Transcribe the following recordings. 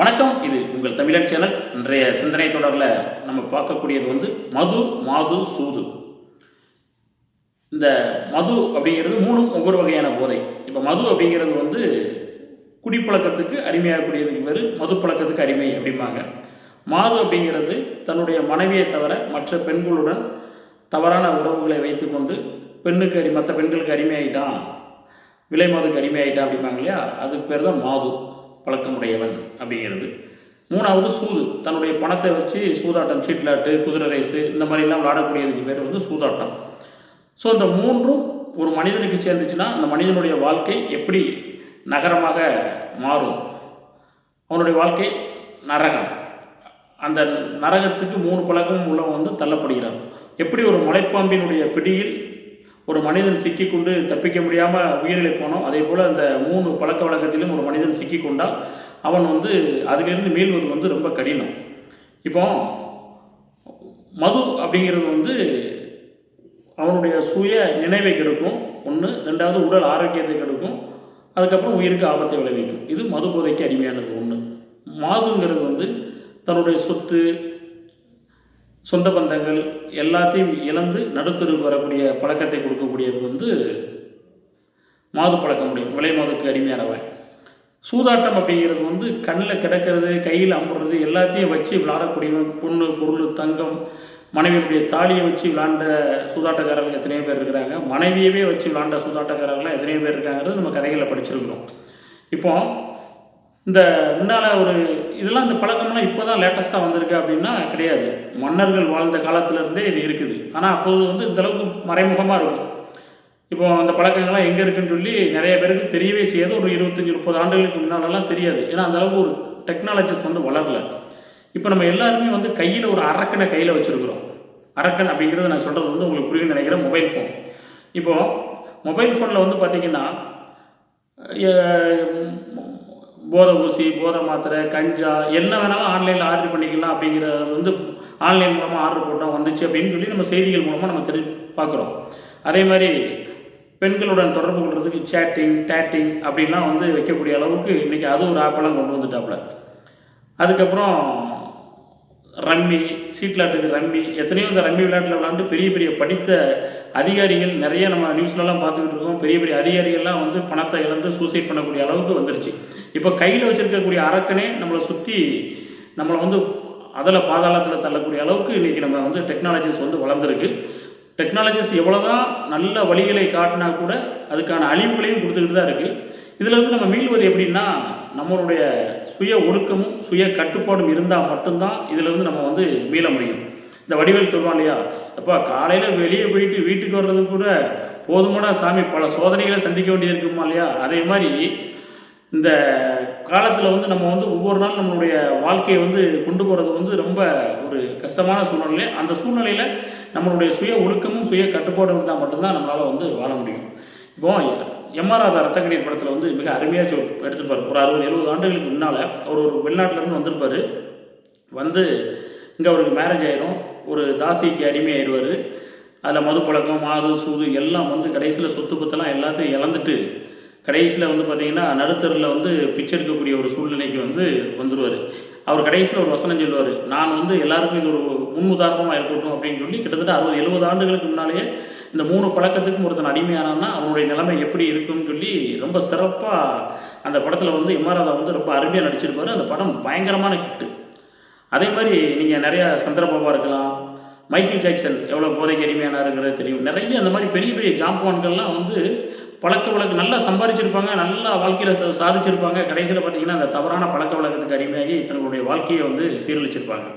வணக்கம் இது உங்கள் தமிழன் சேனல். இன்றைய சிந்தனை தொடரில் நம்ம பார்க்கக்கூடியது வந்து மது மாது சூது. இந்த மது அப்படிங்கிறது மூணும் ஒவ்வொரு வகையான போதை. இப்போ மது அப்படிங்கிறது வந்து குடிப்பழக்கத்துக்கு அடிமையாகக்கூடியதுக்கு பேர் மது பழக்கத்துக்கு அடிமை அப்படிம்பாங்க. மாது அப்படிங்கிறது தன்னுடைய மனைவியை தவிர மற்ற பெண்களுடன் தவறான உறவுகளை வைத்துக்கொண்டு பெண்ணுக்கு அடி மற்ற பெண்களுக்கு அடிமையாயிட்டான் விலை மாதுக்கு அடிமையாயிட்டான் அப்படிம்பாங்க இல்லையா? அதுக்கு பேர் தான் மாது. பழக்கமுடையவன் அப்படிங்கிறது. மூணாவது சூது. தன்னுடைய பணத்தை வச்சு சூதாட்டம் சீட்லாட்டு குதிரை ரேஸு இந்த மாதிரிலாம் விளையாடக்கூடியதுக்கு பேர் வந்து சூதாட்டம். ஸோ இந்த மூன்றும் ஒரு மனிதனுக்கு சேர்ந்துச்சுன்னா அந்த மனிதனுடைய வாழ்க்கை எப்படி நகரமாக மாறும்? அவனுடைய வாழ்க்கை நரகம். அந்த நரகத்துக்கு மூணு பழக்கமும் உள்ளவன் வந்து தள்ளப்படுகிறான். எப்படி ஒரு மலைப்பாம்பினுடைய பிடியில் ஒரு மனிதன் சிக்கிக்கொண்டு தப்பிக்க முடியாமல் உயிரிழப்பானோ அதே போல் அந்த மூணு பழக்க வழக்கத்திலும் ஒரு மனிதன் சிக்கிக்கொண்டால் அவன் வந்து அதிலிருந்து மீள்வது வந்து ரொம்ப கடினம். இப்போ மது அப்படிங்கிறது வந்து அவனுடைய சுய நினைவை கெடுக்கும். ஒன்று ரெண்டாவது உடல் ஆரோக்கியத்தை கெடுக்கும். அதுக்கப்புறம் உயிருக்கு ஆபத்தை விளைவிக்கும். இது மது போதைக்கு அடிமையானது. ஒன்று மாதுங்கிறது வந்து தன்னுடைய சொத்து சொந்த பந்தங்கள் எல்லாத்தையும் இழந்து நடுத்தருக்கு வரக்கூடிய பழக்கத்தை கொடுக்கக்கூடியது வந்து மாது பழக்க முடியும். விலை மாதுக்கு அடிமையானவன் சூதாட்டம் அப்படிங்கிறது வந்து கண்ணில் கிடக்கிறது கையில் அம்புறது எல்லாத்தையும் வச்சு விளாடக்கூடியவன் பொண்ணு பொருள் தங்கம் மனைவியுடைய தாலியை வச்சு விளாண்ட சூதாட்டக்காரர்கள் எத்தனையோ பேர் இருக்கிறாங்க. மனைவியவே வச்சு விளாண்ட சூதாட்டக்காரர்கள்லாம் எத்தனையோ பேர் இருக்காங்கிறது நம்ம கதைகளில் படிச்சிருக்கிறோம். இப்போ இந்த முன்னால் ஒரு இதெல்லாம் இந்த பழக்கம்லாம் இப்போ தான் லேட்டஸ்ட்டாக வந்திருக்கு அப்படின்னா கிடையாது. மன்னர்கள் வாழ்ந்த காலத்திலேருந்தே இது இருக்குது. ஆனால் அப்போது வந்து இந்தளவுக்கு மறைமுகமாக இருக்கும். இப்போ அந்த பழக்கங்கள்லாம் எங்கே இருக்குன்னு சொல்லி நிறைய பேருக்கு தெரியவே செய்யாது. ஒரு இருபத்தஞ்சி முப்பது ஆண்டுகளுக்கு முன்னாலெல்லாம் தெரியாது. ஏன்னா அந்தளவுக்கு ஒரு டெக்னாலஜிஸ் வந்து வளரல. இப்போ நம்ம எல்லாருமே வந்து கையில் ஒரு அரக்கனை கையில் வச்சுருக்குறோம். அரக்கன் அப்படிங்கிறத நான் சொல்கிறது வந்து உங்களுக்கு புரியும்னு நினைக்கிறேன் மொபைல் ஃபோன் இப்போது மொபைல் ஃபோனில் வந்து பார்த்திங்கன்னா போதை ஊசி போதை மாத்திரை கஞ்சா என்ன வேணாலும் ஆன்லைனில் ஆர்டர் பண்ணிக்கலாம் அப்படிங்கிறது வந்து ஆன்லைன் மூலமாக ஆர்டர் போட்டால் வந்துச்சு அப்படின்னு சொல்லி நம்ம செய்திகள் மூலமாக நம்ம தெரி பார்க்குறோம். அதே மாதிரி பெண்களுடன் தொடர்பு கொள்றதுக்கு சேட்டிங் டேட்டிங் அப்படின்லாம் வந்து வைக்கக்கூடிய அளவுக்கு இன்றைக்கி அது ஒரு ஆப்பெல்லாம் கொண்டு வந்துட்டாப்புல. அதுக்கப்புறம் ரம்மி சீட்லாட்டுக்கு ரம்மி எத்தனையோ இந்த ரம்மி விளையாட்டில் விளாண்டு பெரிய பெரிய படித்த அதிகாரிகள் நிறைய நம்ம நியூஸ்லலாம் பார்த்துக்கிட்டு இருக்கோம். பெரிய பெரிய அதிகாரிகள்லாம் வந்து பணத்தை இழந்து சூசைட் பண்ணக்கூடிய அளவுக்கு வந்துருச்சு. இப்போ கையில் வச்சுருக்கக்கூடிய அரக்கனே நம்மளை சுற்றி நம்மளை வந்து அதில் பாதாளத்தில் தள்ளக்கூடிய அளவுக்கு இன்றைக்கி நம்ம வந்து டெக்னாலஜிஸ் வந்து வளர்ந்துருக்கு. டெக்னாலஜிஸ் எவ்வளோ தான் நல்ல வழிகளை காட்டினா கூட அதுக்கான அழிவுகளையும் கொடுத்துக்கிட்டு தான் இருக்குது இதில் வந்து நம்ம மீள்வது எப்படின்னா நம்மளுடைய சுய ஒழுக்கமும் சுய கட்டுப்பாடும் இருந்தால் மட்டும்தான் இதிலிருந்து நம்ம வந்து மீள முடியும். இந்த வடிவேல் சொல்லுவான் இல்லையா? அப்பா காலையில் வெளியே போயிட்டு வீட்டுக்கு வர்றது கூட போதுமான சாமி பல சோதனைகளை சந்திக்க வேண்டியிருக்குமா இல்லையா? அதே மாதிரி இந்த காலத்தில் வந்து நம்ம வந்து ஒவ்வொரு நாள் நம்மளுடைய வாழ்க்கையை வந்து கொண்டு போகிறது வந்து ரொம்ப ஒரு கஷ்டமான சூழ்நிலை. அந்த சூழ்நிலையில் நம்மளுடைய சுய ஒழுக்கமும் சுய கட்டுப்பாடும் இருந்தால் மட்டும்தான் நம்மளால் வந்து வாழ முடியும். இப்போ எம்ஆர்ஆர் ரத்தக்கடீர் படத்தில் வந்து மிக அருமையாக சொல் எடுத்துருப்பார். ஒரு அறுபது எழுபது ஆண்டுகளுக்கு முன்னால் அவர் ஒரு வெளிநாட்டிலேருந்து வந்திருப்பார். வந்து இங்கே அவருக்கு மேரேஜ் ஆயிரும். ஒரு தாசிக்கு அடிமையாயிருவார். அதில் மது பழக்கம் மாது சூது எல்லாம் வந்து கடைசியில் சொத்து பத்தெல்லாம் எல்லாத்தையும் இழந்துட்டு கடைசியில் வந்து பார்த்திங்கன்னா நடுத்தரில் வந்து பிச்சை எடுக்கக்கூடிய ஒரு சூழ்நிலைக்கு வந்து வந்துடுவார் அவர் கடைசியில் ஒரு வசனம் சொல்லுவார். நான் வந்து எல்லாருக்கும் இது ஒரு முன் உதாரணமாக இருக்கட்டும் அப்படின்னு சொல்லி கிட்டத்தட்ட அறுபது எழுபது ஆண்டுகளுக்கு முன்னாலேயே இந்த மூணு பழக்கத்துக்கும் ஒருத்தன் அடிமையானான்னா அவனுடைய நிலைமை எப்படி இருக்கும்னு சொல்லி ரொம்ப சிறப்பாக அந்த படத்தில் வந்து எம்ஆர்ஆதா வந்து ரொம்ப அருமையாக நடிச்சிருப்பார். அந்த படம் பயங்கரமான ஹிட்டு அதே மாதிரி நீங்கள் நிறையா சந்திரபாபா இருக்கலாம் மைக்கேல் ஜாக்சன் எவ்வளோ போதைக்கு அடிமையானாருங்கிறது தெரியும். நிறைய அந்த மாதிரி பெரிய பெரிய ஜாம்பவான்கள்லாம் வந்து பழக்க வழக்கு நல்லா சம்பாதிச்சிருப்பாங்க நல்லா வாழ்க்கையில் சாதிச்சிருப்பாங்க. கடைசியில் பார்த்தீங்கன்னா அந்த தவறான பழக்க வழக்கத்துக்கு அடிமையாகி தங்களுடைய வாழ்க்கையை வந்து சீரழிச்சிருப்பாங்க.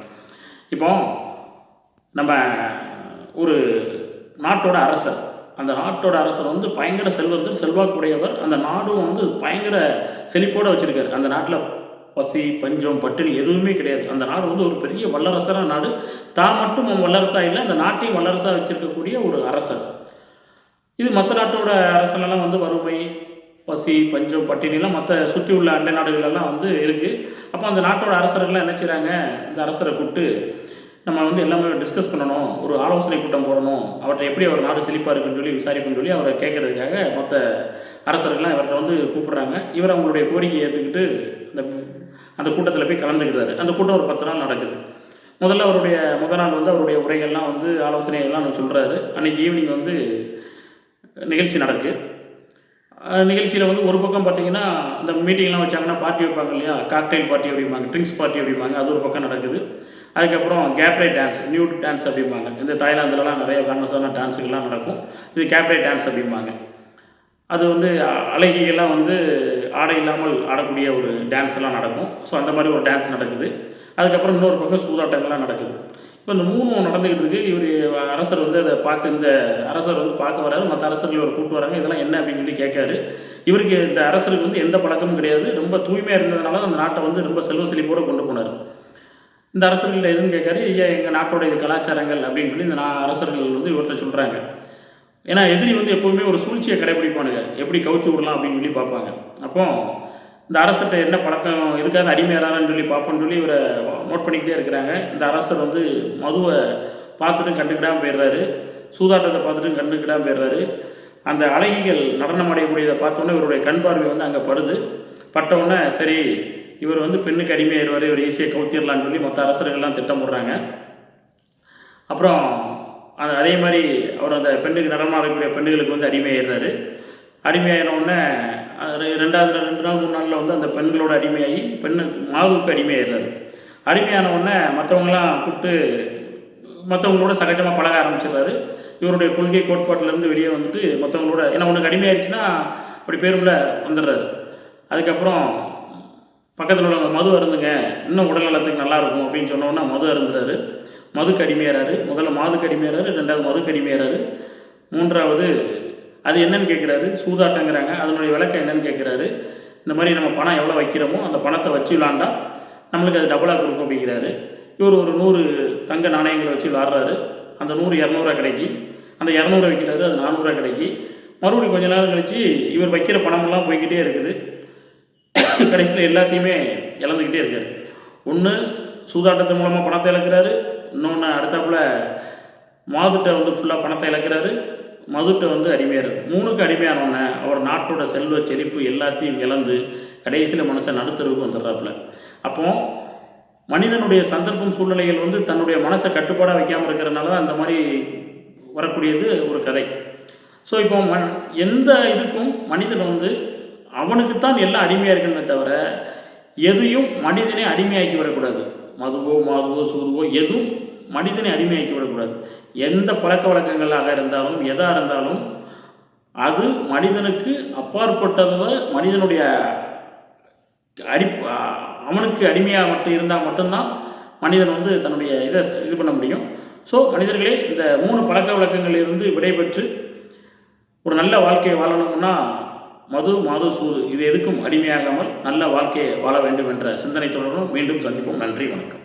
இப்போ நம்ம ஒரு நாட்டோட அரசர் அந்த நாட்டோட அரசர் வந்து பயங்கர செல்வந்தர் செல்வாக்குடையவர். அந்த நாடும் வந்து பயங்கர செழிப்போடு வச்சுருக்காரு. அந்த நாட்டில் பசி பஞ்சம் பட்டினி எதுவுமே கிடையாது. அந்த நாடு வந்து ஒரு பெரிய வல்லரசரான நாடு. தான் மட்டும் வல்லரசாக இல்லை அந்த நாட்டையும் வல்லரசாக வச்சுருக்கக்கூடிய ஒரு அரசர். இது மற்ற நாட்டோட அரசனெல்லாம் வந்து வறுமை பசி பஞ்சம் பட்டினிலாம் மற்ற சுற்றி உள்ள அண்டை நாடுகளெல்லாம் வந்து இருக்குது அப்போ அந்த நாட்டோட அரசர்கள்லாம் என்ன செய்கிறாங்க இந்த அரசரை கூப்பிட்டு நம்ம வந்து எல்லாமே டிஸ்கஸ் பண்ணணும். ஒரு ஆலோசனை கூட்டம் போடணும். அவர்கிட்ட எப்படி அவர் நாடு செழிப்பாக இருக்குன்னு சொல்லி விசாரிப்புன்னு சொல்லி அவரை கேட்கறதுக்காக மற்ற அரசர்கள்லாம் இவர்கிட்ட வந்து கூப்பிட்றாங்க. இவர் அவங்களுடைய கோரிக்கையை ஏற்றுக்கிட்டு இந்த அந்த கூட்டத்தில் போய் கலந்துக்கிறாரு. அந்த கூட்டம் ஒரு பத்து நாள் நடக்குது. முதல்ல அவருடைய முதல் நாள் வந்து அவருடைய உரைகள்லாம் வந்து ஆலோசனைகள்லாம் சொல்கிறாரு அன்றைக்கி ஈவினிங் வந்து நிகழ்ச்சி நடக்கு. நிகழ்ச்சியில் வந்து ஒரு பக்கம் பார்த்தீங்கன்னா இந்த மீட்டிங்லாம் வச்சாங்கன்னா பார்ட்டி வைப்பாங்க இல்லையா? காக்டைல் பார்ட்டி அப்படிம்பாங்க ட்ரிங்க்ஸ் பார்ட்டி அப்படிம்பாங்க அது ஒரு பக்கம் நடக்குது. அதுக்கப்புறம் கேப்ரை டான்ஸ் நியூட் டான்ஸ் அப்படிம்பாங்க. இந்த தாய்லாந்துலலாம் நிறைய ஃபேமஸான டான்ஸுகள்லாம் நடக்கும். இது கேப்ரை டான்ஸ் அப்படிம்பாங்க. அது வந்து அ- அழகிகள்லாம் வந்து ஆடை இல்லாமல் ஆடக்கூடிய ஒரு டான்ஸ் எல்லாம் நடக்கும். ஸோ அந்த மாதிரி ஒரு டான்ஸ் நடக்குது. அதுக்கப்புறம் இன்னொரு பக்கம் சூதாட்டங்கள்லாம் நடக்குது. இப்போ இந்த மூணும் நடந்துக்கிட்டு இருக்கு இவர் அரசர் வந்து அதை பார்க்க இந்த அரசர் வந்து பார்க்க வராரு. மற்ற அரசர்கள் இவர் கூப்பிட்டு வராங்க. இதெல்லாம் என்ன அப்படின்னு சொல்லி கேட்காரு. இவருக்கு இந்த அரசருக்கு வந்து எந்த பழக்கமும் கிடையாது. ரொம்ப தூய்மையாக இருந்ததுனால அந்த நாட்டை வந்து ரொம்ப செல்வ செழிப்போடு கொண்டு போனார். இந்த அரசர்கள் எதுவும் கேட்காரு. ஐயா எங்கள் நாட்டோட இது கலாச்சாரங்கள் அப்படின்னு சொல்லி இந்த அரசர்கள் வந்து இவர்கிட்ட சொல்கிறாங்க ஏன்னா எதிரி வந்து எப்போவுமே ஒரு சூழ்ச்சியை கடைபிடிப்பானுங்க. எப்படி கவுத்து விடலாம் அப்படின்னு சொல்லி பார்ப்பாங்க. அப்போ இந்த அரசர்கிட்ட என்ன பழக்கம் எதுக்காக அடிமையாளான்னு சொல்லி பார்ப்போம்னு சொல்லி இவரை நோட் பண்ணிக்கிட்டே இருக்கிறாங்க. இந்த அரசர் வந்து மதுவை பார்த்துட்டு கண்டுக்கிடாமல் போயிடுறாரு. சூதாட்டத்தை பார்த்துட்டு கண்டுக்கிடாமல் போயிடுறாரு. அந்த அழகிகள் நடனம் அடையக்கூடியதை பார்த்தோன்னே இவருடைய கண் பார்வை வந்து அங்கே படுது. பட்டவுடனே சரி இவர் வந்து பெண்ணுக்கு அடிமையாயிருவார் இவர் ஈஸியாக கவுத்திடலான்னு சொல்லி மற்ற அரசர்கள்லாம் திட்டம் போடுறாங்க அப்புறம் அது அதே மாதிரி அவர் அந்த பெண்ணுக்கு நடனம் ஆடக்கூடிய பெண்ணுகளுக்கு வந்து அடிமையாயிடுறாரு அடிமையாயின உடனே ரெண்டாவது நாள், ரெண்டு நாள் மூணு நாளில் வந்து அந்த பெண்களோட அடிமையாகி பெண்ணு மாவுக்கு அடிமையாயிடுறாரு. அடிமையான உடனே மற்றவங்களாம் கூப்பிட்டு மற்றவங்களோட சகஜமாக பழக ஆரம்பிச்சிடுறாரு. இவருடைய கொள்கை கோட்பாட்டிலேருந்து வெளியே வந்துட்டு மற்றவங்களோட ஏன்னா உனக்கு அடிமையாயிருச்சுன்னா அப்படி பேருமில் வந்துடுறாரு. அதுக்கப்புறம் பக்கத்தில் உள்ளவங்க மது அருந்துங்க இன்னும் உடல் நலத்துக்கு நல்லா இருக்கும் அப்படின்னு சொன்னோன்னா மது அருந்துறாரு. மதுக்கு அடிமையாறாரு முதல்ல மாதுக்கு அடிமையாறாரு ரெண்டாவது மதுக்கு அடிமையாறாரு மூன்றாவது அது என்னன்னு கேட்குறாரு சூதாட்டங்கிறாங்க. அதனுடைய விளக்கம் என்னன்னு கேட்குறாரு இந்த மாதிரி நம்ம பணம் எவ்வளோ வைக்கிறோமோ அந்த பணத்தை வச்சு விளாண்டா நம்மளுக்கு அது டபுளாக கொடுக்கும் அப்படிங்கிறாரு. இவர் ஒரு நூறு தங்க நாணயங்களை வச்சு விளாட்றாரு. அந்த நூறு இரநூறுவா கிடைக்கி அந்த இரநூறுவா வைக்கிறாரு. அது நானூறுரூவா கிடைக்கி. மறுபடியும் கொஞ்ச நாள் கழிச்சு இவர் வைக்கிற பணமெல்லாம் போய்க்கிட்டே இருக்குது. கடைசியில் எல்லாத்தையுமே இழந்துக்கிட்டே இருக்காரு. ஒன்று சூதாட்டத்து மூலமாக பணத்தை இழக்கிறாரு. இன்னொன்று அடுத்தாப்புல மாதுட்ட வந்து ஃபுல்லாக பணத்தை இழக்கிறாரு. மதுட்ட வந்து அடிமையாரு. மூணுக்கு அடிமையானோடனே அவர் நாட்டோட செல்வ செழிப்பு எல்லாத்தையும் இழந்து கடைசியில் மனுஷன் நடுத்தருவுக்கு வந்துடுறாப்புல. அப்போது மனிதனுடைய சந்தர்ப்பம் சூழ்நிலைகள் வந்து தன்னுடைய மனசை கட்டுப்பாடாக வைக்காமல் இருக்கிறனால தான் அந்த மாதிரி வரக்கூடியது ஒரு கதை. ஸோ இப்போ மன் எந்த இதுக்கும் மனிதன் வந்து அவனுக்குத்தான் எல்லாம் அடிமையாக இருக்கணுமே தவிர எதையும் மனிதனை அடிமையாக்கி வரக்கூடாது மதுவோ மாதுவோ சூதுவோ எதுவும் மனிதனை அடிமையாக்கி விடக்கூடாது எந்த பழக்க வழக்கங்களாக இருந்தாலும் எதாக இருந்தாலும் அது மனிதனுக்கு அப்பாற்பட்டதை மனிதனுடைய அடி அவனுக்கு அடிமையாக மட்டும் இருந்தால் மட்டும்தான் மனிதன் வந்து தன்னுடைய இதை இது பண்ண முடியும். ஸோ மனிதர்களே இந்த மூணு பழக்க வழக்கங்களிலிருந்து விடைபெற்று ஒரு நல்ல வாழ்க்கையை வாழணும்னா மது மாது சூது இது எதுக்கும் அடிமையாகாமல் நல்ல வாழ்க்கையை வாழ வேண்டும் என்ற சிந்தனை தொடரும் மீண்டும் சந்திப்போம். நன்றி வணக்கம்.